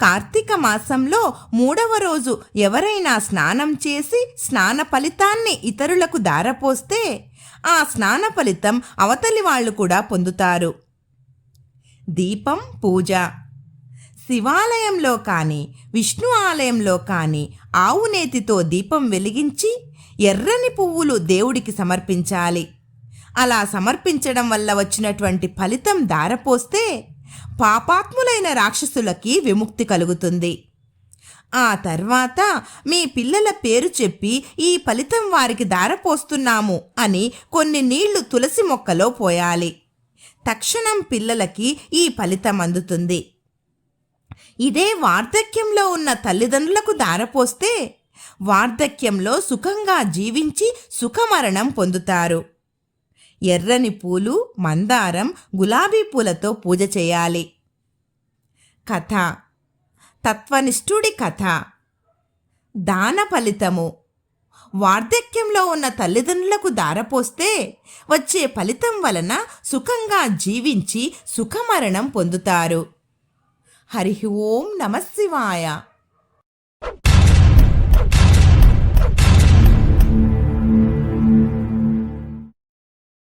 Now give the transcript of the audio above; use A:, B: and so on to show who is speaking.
A: కార్తీక మాసంలో మూడవ రోజు ఎవరైనా స్నానం చేసి స్నాన ఫలితాన్ని ఇతరులకు దారపోస్తే ఆ స్నాన ఫలితం అవతలి వాళ్ళు కూడా పొందుతారు. దీపం పూజ. శివాలయంలో కానీ విష్ణు ఆలయంలో కానీ ఆవు నేతితో దీపం వెలిగించి ఎర్రని పువ్వులు దేవుడికి సమర్పించాలి. అలా సమర్పించడం వల్ల వచ్చినటువంటి ఫలితం దారపోస్తే పాపాత్ములైన రాక్షసులకి విముక్తి కలుగుతుంది. ఆ తర్వాత మీ పిల్లల పేరు చెప్పి ఈ ఫలితం వారికి దారపోస్తున్నాము అని కొన్ని నీళ్ళు తులసి మొక్కలో పోయాలి. తక్షణం పిల్లలకి ఈ ఫలితం అందుతుంది. ఇదే వార్ధక్యంలో ఉన్న తల్లిదండ్రులకు దారపోస్తే వార్ధక్యంలో సుఖంగా జీవించి సుఖమరణం పొందుతారు. ఎర్రని పూలు మందారం గులాబీ పూలతో పూజ చేయాలి. కథ. తత్వనిష్ఠుడి కథ. దాన ఫలితము. వార్ధక్యంలో ఉన్న తల్లిదండ్రులకు దారపోస్తే వచ్చే ఫలితం వలన సుఖంగా జీవించి సుఖమరణం పొందుతారు. హరి ఓం నమశివాయ శివాయ.